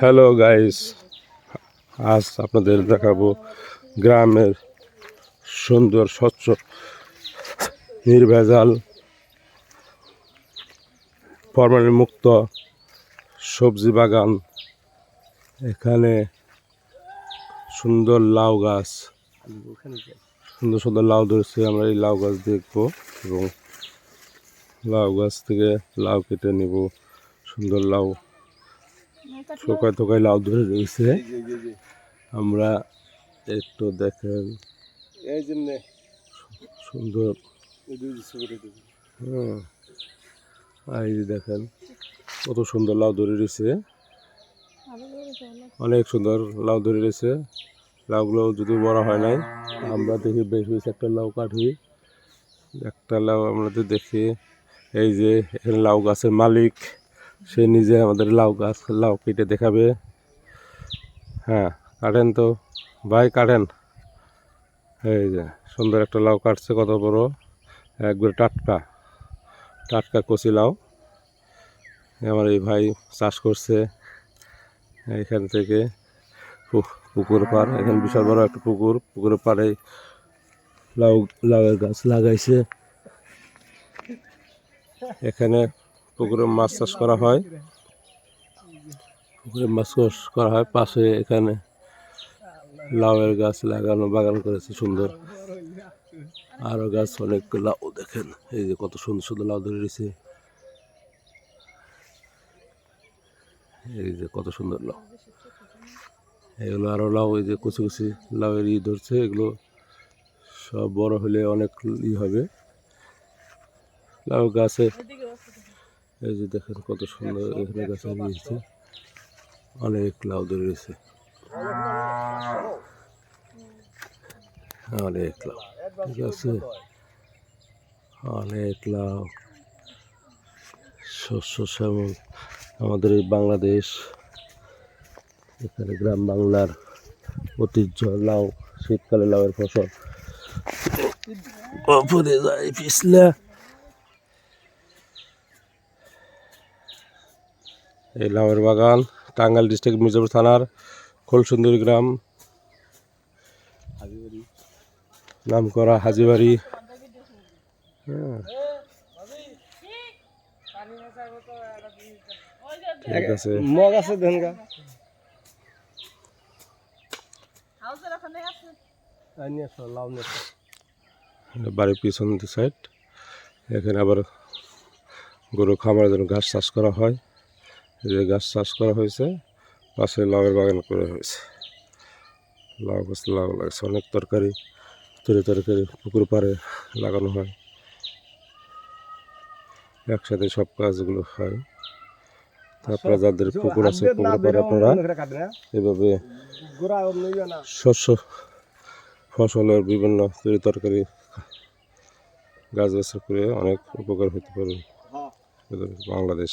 Hello guys আজ আপনাদের দেখাবো গ্রামের সুন্দর, স্বচ্ছ, নির্ভেজাল ফরমালিন মুক্ত সবজি বাগান। এখানে সুন্দর লাউ গাছ। সুন্দর সুন্দর লাউ ধরেছে, আমরা এই লাউ গাছ দেখব এবং লাউ গাছ থেকে লাউ কেটে নিব। সুন্দর লাউ থোকায় থোকায় লাউ ধরে রয়েছে। আমরা একটু দেখেন। এই জন্য সুন্দর। হ্যাঁ এই দেখেন কত সুন্দর লাউ ধরে রয়েছে। অনেক। সুন্দর লাউ ধরে রয়েছে। লাউগুলো যদি বড় হয় নাই আমরা দেখি বেশ বেশ একটা লাউ কাটি একটা লাউ আমরা তো দেখি এই যে এখানে লাউ গাছের মালিক। সে নিজে আমাদের লাউ গাছ, লাউ কেটে দেখাবে। হ্যাঁ কাটেন তো। ভাই, কাটেন। এই যে, সুন্দর একটা লাউ কাটছে কত বড়। একবার টাটকা টাটকা কচি লাউ। আমার এই ভাই চাষ করছে এখান থেকে। পুকুর পার এখানে বিশাল বড় একটা পুকুর। পুকুরের পাড়ে লাউ, লাউয়ের গাছ লাগাইছে। এখানে পুকুরে মাছ চাষ করা হয়। পুকুরে মাছ চাষ করা হয় পাশে এখানে লাউয়ের গাছ লাগানো, বাগান করেছে সুন্দর। আরও গাছ অনেক লাউ দেখেন, এই যে কত সুন্দর সুন্দর লাউ ধরে রয়েছে। এই যে কত সুন্দর লাউ। এগুলো আরও লাউ, এই যে কুচি কুচি লাউয়ের ই ধরছে, এগুলো সব বড় হলে অনেক ই হবে। লাউ গাছে এই যে দেখেন কত সুন্দর এখানে গাছে নিয়েছে অনেক লাউ রয়েছে। অনেক লাউ ঠিক আছে? অনেক লাউ শস্য শ্যামল, আমাদের এই বাংলাদেশ, এখানে গ্রাম বাংলার ঐতিহ্য, লাউ, শীতকালে লাউয়ের ফসল। যায় পিছলা। এই লাউয়ের বাগান টাঙ্গাইল ডিস্ট্রিক্ট মির্জাপুর থানার খোলসুন্দরী গ্রাম। নাম করা হাজিবাড়ি। হ্যাঁ। ঠিক আছে। মগ আছে ধান গা। আই নিয়ে আসো লাউ নিয়ে আসো। এটা বাড়ির পিছন সাইড। এখানে আবার গরু খামারের জন্য ঘাস চাষ করা হয়। যে গাছ চাষ করা হয়েছে পাশে লাউয়ের বাগান করা হয়েছে। লাউ গাছ লাউ লাগছে অনেক তরকারি তরি তরকারি পুকুর পাড়ে লাগানো হয়। একসাথে সব কাজগুলো হয়। তারপরে যাদের পুকুর আছে পুকুর পাড়ে আপনারা না? এভাবে। শস্য ফসলের বিভিন্ন তরি তরকারি গাছ গাছ করে অনেক উপকার হতে পারে বাংলাদেশ।